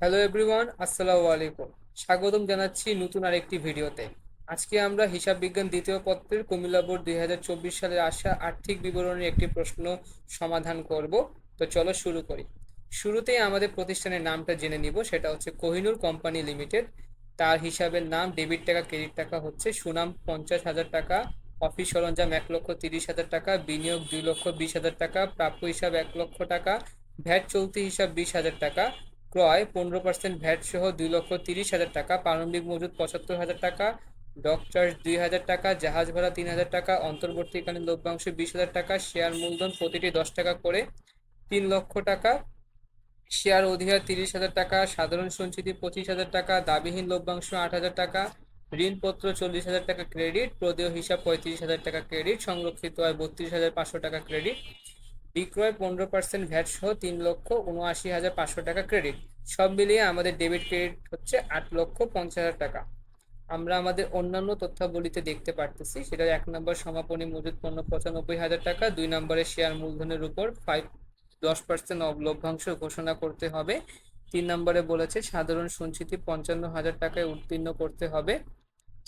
Hello everyone আসসালামু আলাইকুম স্বাগতম জানাচ্ছি নতুন আরেকটি ভিডিওতে। আজকে আমরা হিসাব বিজ্ঞান দ্বিতীয় পত্রের কুমিল্লা বোর্ড দুই সালের আসা আর্থিক বিবরণের একটি প্রশ্ন সমাধান করব। তো চলো শুরু করি। শুরুতেই আমাদের প্রতিষ্ঠানের নামটা জেনে নিব, সেটা হচ্ছে কোহিনুর কোম্পানি লিমিটেড। তার হিসাবের নাম ডেবিট টাকা, ক্রেডিট টাকা হচ্ছে সুনাম পঞ্চাশ হাজার টাকা, অফিস সরঞ্জাম এক লক্ষ তিরিশ হাজার টাকা, বিনিয়োগ দুই লক্ষ বিশ হাজার টাকা, প্রাপ্য হিসাব এক লক্ষ টাকা, ভ্যাট চলতি হিসাব বিশ হাজার টাকা ক্রয় পনেরো পার্সেন্ট ভ্যাট সহ দুই লক্ষ তিরিশ হাজার টাকা, প্রারম্ভিক মজুদ পঁচাত্তর হাজার টাকা, ডক চার্জ দুই হাজার টাকা, জাহাজ ভাড়া তিন হাজার টাকা, অন্তর্বর্তীকালীন লভ্যাংশ বিশ হাজার টাকা, শেয়ার মূলধন প্রতিটি দশ টাকা করে তিন লক্ষ টাকা, শেয়ার অধিকার তিরিশ হাজার টাকা, সাধারণ সঞ্চিতি পঁচিশ হাজার টাকা, দাবিহীন লভ্যাংশ আট হাজার টাকা, ঋণপত্র চল্লিশ হাজার টাকা ক্রেডিট, প্রদেয় হিসাব পঁয়ত্রিশ হাজার টাকা ক্রেডিট, সংরক্ষিত আয় বত্রিশ হাজার পাঁচশো টাকা ক্রেডিট। বিক্রয় পনেরো পার্সেন্ট ভ্যাট সহ তিন লক্ষ উনআশি হাজার পাঁচশো টাকা ক্রেডিট সব মিলিয়ে আমাদের ডেবিট ক্রেডিট হচ্ছে আট লক্ষ পঞ্চাশ হাজার টাকা। আমরা আমাদের অন্যান্য তথ্যাবলিতে দেখতে পারতেছি, সেটা এক নম্বর সমাপনী মজুদ পণ্য পঁচানব্বই হাজার টাকা, দুই নম্বরে শেয়ার মূলধনের উপর ফাইভ দশ পার্সেন্ট লভ্যাংশ ঘোষণা করতে হবে। তিন নম্বরে বলেছে সাধারণ সঞ্চিতি পঞ্চান্ন হাজার টাকায় উত্তীর্ণ করতে হবে।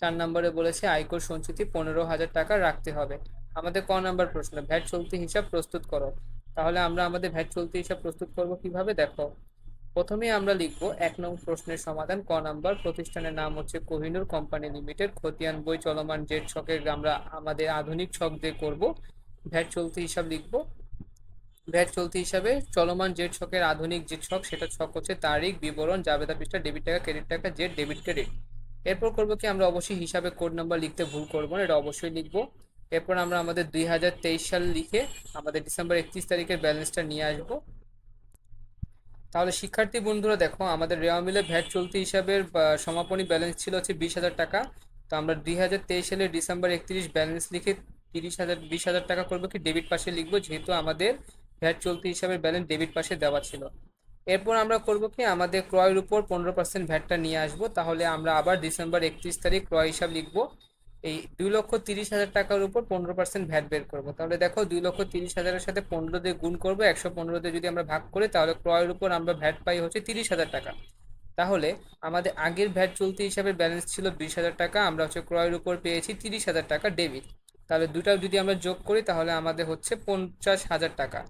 চার নম্বরে বলেছে আয়কর সঞ্চিতি পনেরো হাজার টাকা রাখতে হবে। আমাদের ক নাম্বার প্রশ্ন, ভ্যাট চলতি হিসাব প্রস্তুত করো। তাহলে আমরা আমাদের ভ্যাট চলতি হিসাব প্রস্তুত করব কীভাবে? দেখো, প্রথমে আমরা লিখব এক নং প্রশ্নের সমাধান, ক নাম্বার, প্রতিষ্ঠানের নাম হচ্ছে কোহিনুর কোম্পানি লিমিটেড, খতিয়ান বই চলমান জেট ছকের আমরা আমাদের আধুনিক ছক দিয়ে করব। ভ্যাট চলতি হিসাব লিখব। ভ্যাট চলতি হিসাবে চলমান জেট ছকের আধুনিক যে ছক, সেটা ছক হচ্ছে তারিখ, বিবরণ জাবেদা পৃষ্ঠা, ডেবিট টাকা, ক্রেডিট টাকা জেট ডেবিট ক্রেডিট। এরপর করব কি? আমরা অবশ্যই হিসাবে কোড নাম্বার লিখতে ভুল করব না, এটা অবশ্যই লিখব। এরপর আমরা আমাদের দুই হাজার তেইশ সাল লিখে আমাদের ডিসেম্বর একত্রিশ তারিখের ব্যালেন্সটা নিয়ে আসব। তাহলে শিক্ষার্থী বন্ধুরা দেখো, আমাদের রেওয়া মিলে ভ্যাট চলতি হিসাবের সমাপনী ব্যালেন্স ছিল হচ্ছে বিশ হাজার টাকা। তো আমরা দুই হাজার তেইশ সালের ডিসেম্বর একত্রিশ ব্যালেন্স লিখে তিরিশ হাজার, বিশ হাজার টাকা করব কি ডেবিট পাশে লিখব, যেহেতু আমাদের ভ্যাট চলতি হিসাবের ব্যালেন্স ডেবিট পাশে দেওয়া ছিল। এরপর আমরা করব কি, আমাদের ক্রয়ের উপর পনেরো পার্সেন্ট ভ্যাটটা নিয়ে আসব। তাহলে আমরা আবার ডিসেম্বর একত্রিশ তারিখ ক্রয় হিসাব লিখব। এই দুই লক্ষ তিরিশ হাজার টাকার উপর পনেরো পার্সেন্ট ভ্যাট বের করব। তাহলে দেখো দুই লক্ষ তিরিশ হাজারের সাথে পনেরো দিয়ে গুণ করব, একশো পনেরো দিয়ে যদি আমরা ভাগ করি, তাহলে ক্রয়ের উপর আমরা ভ্যাট পাই হচ্ছে তিরিশ হাজার টাকা। তাহলে আমাদের আগের ভ্যাট চলতি হিসাবে ব্যালেন্স ছিল বিশ হাজার টাকা, আমরা হচ্ছে ক্রয়ের উপর পেয়েছি তিরিশ হাজার টাকা ডেবিট তাহলে দুটা যদি আমরা যোগ করি, তাহলে আমাদের হচ্ছে পঞ্চাশ হাজার টাকা।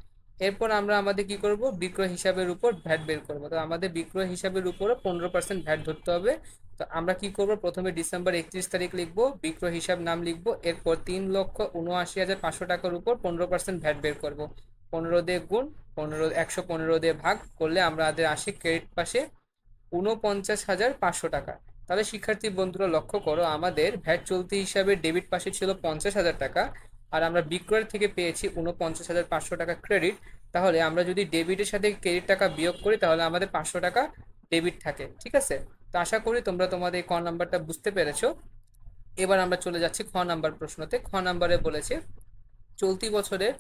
এরপর আমরা আমাদের কি করব? বিক্রয় হিসাবের উপর ভ্যাট বের করব। তো আমাদের বিক্রয় হিসাবের উপরে পনেরো পার্সেন্ট ভ্যাট ধরতে হবে। তো আমরা কি করব? প্রথমে ডিসেম্বর একত্রিশ তারিখ লিখব, বিক্রয় হিসাব নাম লিখব, এরপর তিন লক্ষ উনআশি হাজার পাঁচশো টাকার উপর পনেরো পার্সেন্ট ভ্যাট বের করব। পনেরো দিয়ে গুণ পনেরো, একশো পনেরো দিয়ে ভাগ করলে আমরা আমাদের আসে ক্রেডিট পাশে উনপঞ্চাশ হাজার পাঁচশো টাকা। তাহলে শিক্ষার্থী বন্ধুরা লক্ষ্য করো, আমাদের ভ্যাট চলতি হিসাবে ডেবিট পাশে ছিল পঞ্চাশ হাজার টাকা। আর আমরা বিক্রয়ের থেকে পেয়েছি উনপঞ্চাশ হাজার পাঁচশো টাকা ক্রেডিট তাহলে আমরা যদি ডেবিটের সাথে ক্রেডিট টাকা বিয়োগ করি, তাহলে আমাদের পাঁচশো টাকা ডেবিট থাকে, ঠিক আছে? তো আশা করি তোমরা তোমাদের এই ক নাম্বারটা বুঝতে পেরেছ। এবার আমরা চলে যাচ্ছি খ নাম্বার প্রশ্নতে। খ নাম্বারে বলেছে, চলতি বছরের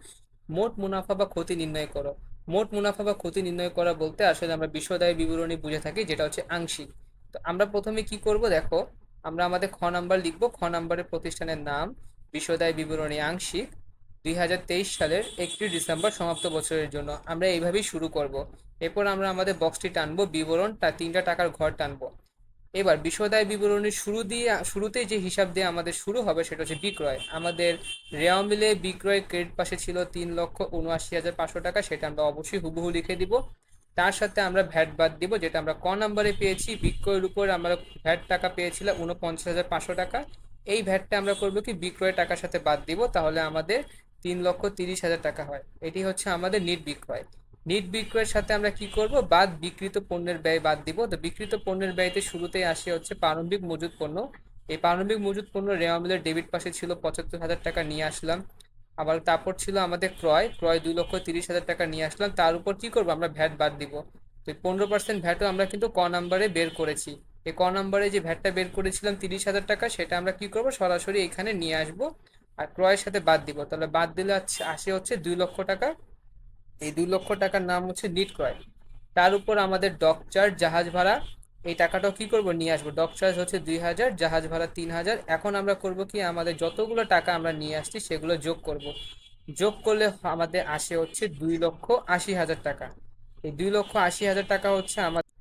মোট মুনাফা বা ক্ষতি নির্ণয় করো। মোট মুনাফা বা ক্ষতি নির্ণয় করা বলতে আসলে আমরা বিশ্বদায় বিবরণী বুঝে থাকি, যেটা হচ্ছে আংশিক। তো আমরা প্রথমে কি করব? দেখো, আমরা আমাদের খ নাম্বার লিখব। খ নাম্বারের প্রতিষ্ঠানের নাম বিশ্বদায় বিবরণী আংশিক দুই হাজার তেইশ সালের একত্রিশ ডিসেম্বর সমাপ্ত বছরের জন্য। আমরা এইভাবেই শুরু করব। এরপর আমরা আমাদের বক্সটি টানবো, বিবরণ, তার তিনটা টাকার ঘর টানবো। এবার বিশ্বদায় বিবরণীর শুরু দিয়ে, শুরুতেই যে হিসাব দিয়ে আমাদের শুরু হবে সেটা হচ্ছে বিক্রয়। আমাদের রেওয়া মিলে বিক্রয় ক্রেডিট পাশে ছিল তিন লক্ষ উনআশি হাজার পাঁচশো টাকা, সেটা আমরা অবশ্যই হুবহু লিখে দিব। তার সাথে আমরা ভ্যাট বাদ দিব, যেটা আমরা ক নাম্বারে পেয়েছি। বিক্রয়ের উপর আমরা ভ্যাট টাকা পেয়েছিলাম উনপঞ্চাশ হাজার পাঁচশো টাকা। এই ভ্যাটটা আমরা করব কি বিক্রয় টাকার সাথে বাদ দিব, তাহলে আমাদের তিন লক্ষ তিরিশ হাজার টাকা হয়। এটি হচ্ছে আমাদের নিট বিক্রয়। নিট বিক্রয়ের সাথে আমরা কি করব? বাদ বিকৃত পণ্যের ব্যয় বাদ দিব। তো বিকৃত পণ্যের ব্যয়তে শুরুতেই আসে হচ্ছে প্রারম্ভিক মজুদ পণ্য। এই প্রারম্ভিক মজুদ পণ্য রেওয়া মিলের ডেবিট পাশে ছিল পঁচাত্তর হাজার টাকা, নিয়ে আসলাম। আবার তারপর ছিল আমাদের ক্রয়। ক্রয় দুই লক্ষ তিরিশ হাজার টাকা, নিয়ে আসলাম। তার উপর কি করব? আমরা ভ্যাট বাদ দিব। তো পনেরো পার্সেন্ট ভ্যাটও আমরা কিন্তু ক নাম্বারে বের করেছি। এই ক নাম্বারে যে ভ্যাটটা বের করেছিলাম তিরিশ হাজার টাকা, সেটা আমরা কি করব? সরাসরি এখানে নিয়ে আসব আর ক্রয়ের সাথে বাদ দিব। তাহলে বাদ দিলে আসে হচ্ছে দুই লক্ষ টাকা। এই দুই লক্ষ টাকার নাম হচ্ছে নিট ক্রয়। তার উপর আমাদের ডক চার্জ, জাহাজ ভাড়া, এই টাকাটাও কি করব? নিয়ে আসব। ডক চার্জ হচ্ছে দুই হাজার, জাহাজ ভাড়া তিন হাজার। এখন আমরা করব কি? আমাদের যতগুলো টাকা আমরা নিয়ে আসছি, সেগুলো যোগ করব। যোগ করলে আমাদের আসে হচ্ছে দুই লক্ষ আশি হাজার টাকা। এই দুই লক্ষ আশি হাজার টাকা হচ্ছে আমাদের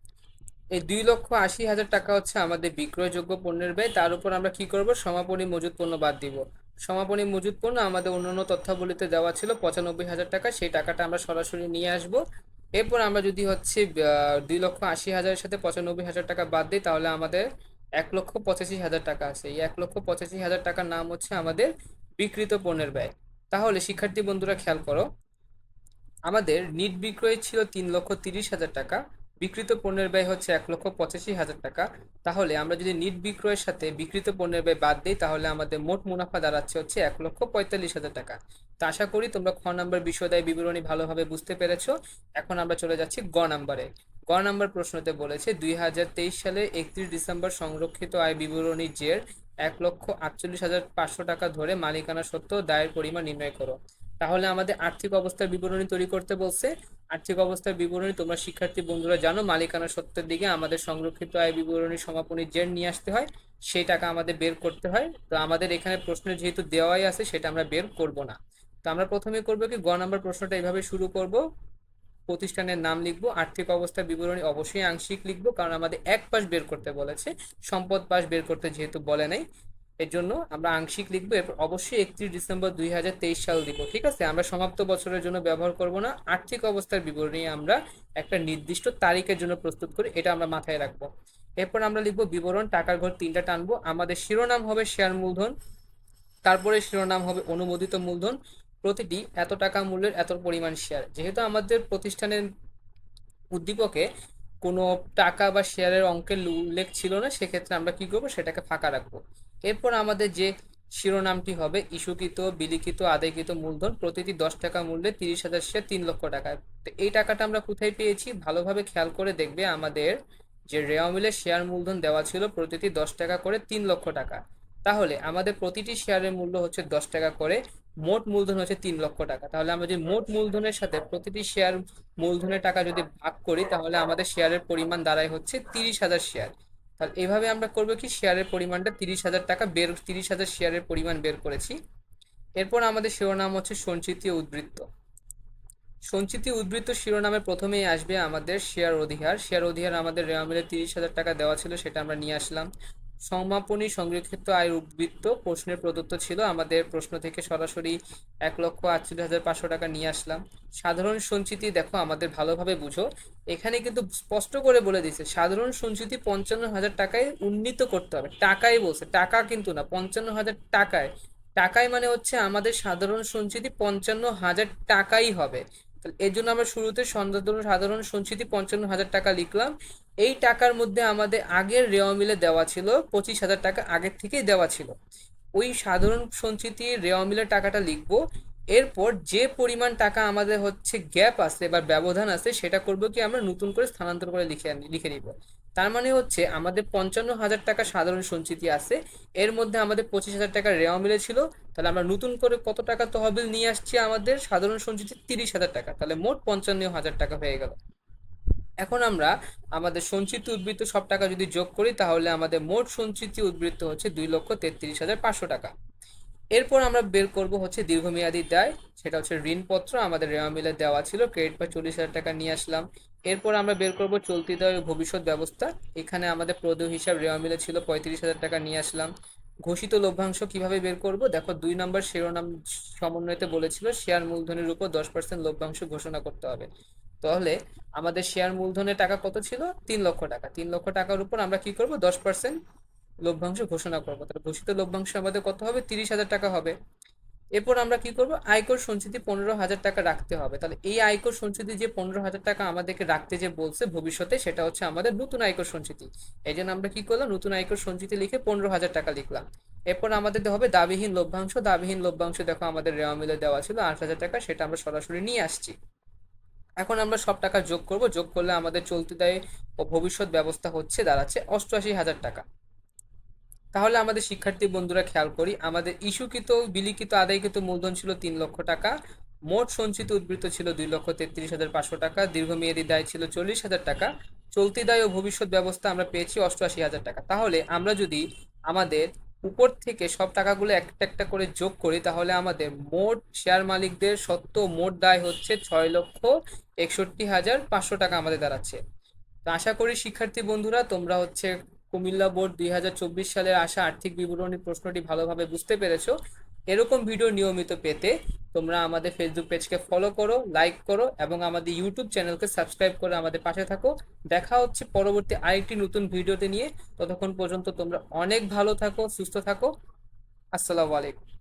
এই দুই লক্ষ আশি হাজার টাকা হচ্ছে আমাদের বিক্রয়যোগ্য পণ্যের ব্যয়। তার উপর আমরা কি করব? সমাপনী মজুত পণ্য বাদ দিব। সমাপনী মজুত পণ্য আমাদের অন্যান্য তথ্যাবলিতে দেওয়া ছিল পঁচানব্বই হাজার টাকা। সেই টাকাটা আমরা সরাসরি নিয়ে আসব। এরপর আমরা যদি হচ্ছে দুই লক্ষ আশি হাজারের সাথে পঁচানব্বই হাজার টাকা বাদ দিই, তাহলে আমাদের এক লক্ষ পঁচাশি হাজার টাকা আছে। এই এক লক্ষ পঁচাশি হাজার টাকার নাম হচ্ছে আমাদের বিক্রিত পণ্যের ব্যয়। তাহলে শিক্ষার্থী বন্ধুরা খেয়াল করো, আমাদের নিট বিক্রয় ছিল তিন লক্ষ তিরিশ হাজার টাকা। বিক্রিত পণ্যের ব্যয় হচ্ছে এক লক্ষ পঁচাশি হাজার টাকা। তাহলে আমরা যদি নিট বিক্রয়ের সাথে বিক্রিত পণ্যের ব্যয় বাদ দিই, তাহলে আমাদের মোট মুনাফা দাঁড়াচ্ছে হচ্ছে এক লক্ষ পঁয়তাল্লিশ হাজার টাকা। তো আশা করি তোমরা খ নাম্বার বিষয়দায় বিবরণী ভালোভাবে বুঝতে পেরেছ। এখন আমরা চলে যাচ্ছি গ নাম্বারে। গ নাম্বার প্রশ্নতে বলেছে, দুই হাজার তেইশ সালে একত্রিশ ডিসেম্বর সংরক্ষিত আয় বিবরণী জের এক লক্ষ আটচল্লিশ হাজার পাঁচশো টাকা ধরে মালিকানা সত্ত্ব দায়ের পরিমাণ নির্ণয় করো। তাহলে আমাদের আর্থিক অবস্থার বিবরণী তৈরি করতে বলছে। আর্থিক অবস্থার বিবরণী তোমরা শিক্ষার্থী বন্ধুরা জানো, মালিকানা সত্ত্বের দিকে আমাদের সংরক্ষিত আয় বিবরণী সমাপনী জের নিয়ে আসতে হয়, সেই টাকা আমাদের বের করতে হয়। তো আমাদের এখানে প্রশ্ন যেহেতু দেওয়াই আছে, সেটা আমরা বের করব না। তো আমরা প্রথমে করব কি, গ নাম্বার প্রশ্নটা এইভাবে শুরু করব। প্রতিষ্ঠানের নাম লিখব, আর্থিক অবস্থার বিবরণী অবশ্যই আংশিক লিখব, কারণ আমাদের এক পাশ বের করতে বলেছে, সম্পদ পাশ বের করতে যেহেতু বলে নাই। এর জন্য আমরা আংশিক লিখব, এরপর অবশ্যই একত্রিশ ডিসেম্বর দুই হাজার তেইশ সাল দিব ঠিক আছে? আমরা সমাপ্ত বছরের জন্য ব্যবহার করব না, আর্থিক অবস্থার বিবরণী আমরা একটা নির্দিষ্ট তারিখের জন্য প্রস্তুত করি এটা আমরা মাথায় রাখব। এরপর আমরা লিখব বিবরণ, টাকার ঘর তিনটা টানবো, আমাদের শিরোনাম হবে শেয়ার মূলধন, তারপরে শিরোনাম হবে অনুমোদিত মূলধন, প্রতিটি এত টাকা মূল্যের এত পরিমাণ শেয়ার। যেহেতু আমাদের প্রতিষ্ঠানের উদ্দীপকে কোনো টাকা বা শেয়ারের অঙ্কের উল্লেখ ছিল না, সেক্ষেত্রে আমরা কি করব? সেটাকে ফাঁকা রাখব। এরপর আমাদের যে শিরোনামটি হবে, ইস্যুকৃত, বিলিখিত, আদায়কৃত মূলধন, প্রতিটি দশ টাকা মূল্যে তিরিশ হাজার শেয়ার তিন লক্ষ টাকা। তো এই টাকাটা আমরা কোথায় পেয়েছি? ভালোভাবে খেয়াল করে দেখবে আমাদের যে রেওয়া মিলে শেয়ার মূলধন দেওয়া ছিল প্রতিটি দশ টাকা করে তিন লক্ষ টাকা। তাহলে আমাদের প্রতিটি শেয়ারের মূল্য হচ্ছে দশ টাকা করে, মোট মূলধন হচ্ছে তিন লক্ষ টাকা। তাহলে আমরা যদি মোট মূলধনের সাথে প্রতিটি শেয়ার মূলধনের টাকা যদি ভাগ করি, তাহলে আমাদের শেয়ারের পরিমাণ দাঁড়ায় হচ্ছে তিরিশ হাজার শেয়ার তাহলে এভাবে আমরা করব কি? শেয়ারের পরিমাণটা তিরিশ হাজার টাকা বের, তিরিশ হাজার শেয়ারের পরিমাণ বের করেছি। এরপর আমাদের শিরোনাম হচ্ছে সঞ্চিতি উদ্বৃত্ত। সঞ্চিতি উদ্বৃত্ত শিরোনামে প্রথমেই আসবে আমাদের শেয়ার অধিহার। শেয়ার অধিহার আমাদের রেওয়ামিলে তিরিশ হাজার টাকা দেওয়া ছিল, সেটা আমরা নিয়ে আসলাম। সমাপনী সংরক্ষিত আয় উদ্বৃত্ত প্রশ্নের প্রদত্ত ছিল। আমাদের প্রশ্ন থেকে সরাসরি এক লক্ষ আটচল্লিশ হাজার পাঁচশো টাকা নিয়ে আসলাম। সাধারণ সঞ্চিতি দেখো, আমাদের ভালোভাবে বুঝো। এখানে কিন্তু স্পষ্ট করে বলে দিছে সাধারণ সঞ্চিতি পঞ্চান্ন হাজার টাকায় উন্নীত করতে হবে। টাকাই বলছে, টাকা কিন্তু না, পঞ্চান্ন হাজার টাকায়। টাকায় মানে হচ্ছে আমাদের সাধারণ সঞ্চিতি পঞ্চান্ন হাজার টাকাই হবে। তাহলে এর জন্য আমরা শুরুতে সাধারণ সাধারণ সঞ্চিতি পঞ্চান্ন হাজার টাকা লিখলাম। এই টাকার মধ্যে আমাদের আগের রেওয়া মিলে দেওয়া ছিল, পঁচিশ হাজার টাকা আগের থেকেই দেওয়া ছিল। ওই সাধারণ সঞ্চিতি রেওয়া মিলের টাকাটা লিখব। এরপর যে পরিমাণ টাকা আমাদের হচ্ছে গ্যাপ আছে বা ব্যবধান আছে, সেটা করব কি আমরা নতুন করে স্থানান্তর করে লিখে লিখে নিব। তার মানে হচ্ছে আমাদের পঞ্চান্ন হাজার টাকা সাধারণ সঞ্চিতি আছে। এর মধ্যে আমাদের পঁচিশ হাজার টাকা রেওয়া মিলে ছিল। তাহলে আমরা নতুন করে কত টাকা তহবিল নিয়ে আসছি আমাদের সাধারণ সঞ্চিতি? তিরিশ হাজার টাকা। তাহলে মোট পঞ্চান্ন হাজার টাকা হয়ে গেল। এখন আমরা আমাদের সঞ্চিত উদ্বৃত্ত সব টাকা যদি যোগ করি, তাহলে আমাদের মোট সঞ্চিতি উদ্বৃত্ত হচ্ছে দুই লক্ষ তেত্রিশ হাজার পাঁচশো টাকা। এরপর আমরা বের করব হচ্ছে দীর্ঘমেয়াদী দায়। সেটা হচ্ছে ঋণপত্র। আমাদের রেওয়া মিলে দেওয়া ছিল। ক্রেডিট বা চল্লিশ হাজার টাকা নিয়ে আসলাম। এরপর আমরা বের করব চলতি দায় ভবিষ্যৎ ব্যবস্থা। এখানে আমাদের প্রদেয় হিসাব রেওয়া মিলে ছিল পঁয়ত্রিশ হাজার টাকা, নিয়ে আসলাম। ঘোষিত লভ্যাংশ কীভাবে বের করব? দেখো, দুই নম্বর শিরোনাম সমন্বয়তে বলেছিল, শেয়ার মূলধনের উপর দশ পার্সেন্ট লভ্যাংশ ঘোষণা করতে হবে। তাহলে আমাদের শেয়ার মূলধনের টাকা কত ছিল? তিন লক্ষ টাকা। তিন লক্ষ টাকার উপর আমরা কি করব? দশ পার্সেন্ট লভ্যাংশ ঘোষণা করব। তাহলে ঘোষিত লভ্যাংশ আমাদের কত হবে? তিরিশ হাজার টাকা হবে। এরপর আমরা কি করব? আয়কর সঞ্চিতি পনেরো হাজার টাকা রাখতে হবে। তাহলে এই আয়কর সঞ্চিতি যে পনেরো হাজার টাকা আমাদেরকে রাখতে যে বলছে ভবিষ্যতে, সেটা হচ্ছে আমাদের নতুন আয়কর সঞ্চিতি। এই জন্য আমরা কি করলাম? নতুন আয়কর সঞ্চিতি লিখে পনেরো হাজার টাকা লিখলাম। এরপর আমাদের হবে দাবিহীন লভ্যাংশ। দাবিহীন লভ্যাংশ দেখো আমাদের রেওয়া মিলে দেওয়া ছিল আট হাজার টাকা, সেটা আমরা সরাসরি নিয়ে আসছি। এখন আমরা সব টাকা যোগ করব। যোগ করলে আমাদের চলতি দায় ভবিষ্যৎ ব্যবস্থা হচ্ছে দাঁড়াচ্ছে অষ্টআশি হাজার টাকা। তাহলে আমাদের শিক্ষার্থী বন্ধুরা খেয়াল করি, আমাদের ইস্যুকৃত, বিলিখিত, আদায়কৃত মূলধন ছিল তিন লক্ষ টাকা, মোট সঞ্চিত উদ্বৃত্ত ছিল দুই লক্ষ তেত্রিশ হাজার পাঁচশো টাকা, দীর্ঘমেয়াদী দায় ছিল চল্লিশ হাজার টাকা, চলতি দায় ও ভবিষ্যৎ ব্যবস্থা আমরা পেয়েছি অষ্টআশি হাজার টাকা। তাহলে আমরা যদি আমাদের উপর থেকে সব টাকাগুলো একটা একটা করে যোগ করি, তাহলে আমাদের মোট শেয়ার মালিকদের সত্য মোট দায় হচ্ছে ছয় লক্ষ একষট্টি হাজার পাঁচশো টাকা আমাদের দাঁড়াচ্ছে। তো আশা করি শিক্ষার্থী বন্ধুরা তোমরা হচ্ছে কুমিল্লা বোর্ড দুই হাজার চব্বিশ সালের আসা আর্থিক বিবরণী প্রশ্নটি ভালোভাবে বুঝতে পেরেছ? এরকম ভিডিও নিয়মিত পেতে তোমরা আমাদের ফেসবুক পেজকে ফলো করো লাইক করো এবং আমাদের ইউটিউব চ্যানেলকে সাবস্ক্রাইব করে আমাদের পাশে থাকো। দেখা হচ্ছে পরবর্তী আরেকটি নতুন ভিডিওতে নিয়ে। ততক্ষণ পর্যন্ত তোমরা অনেক ভালো থাকো, সুস্থ থাকো। আসসালামু আলাইকুম।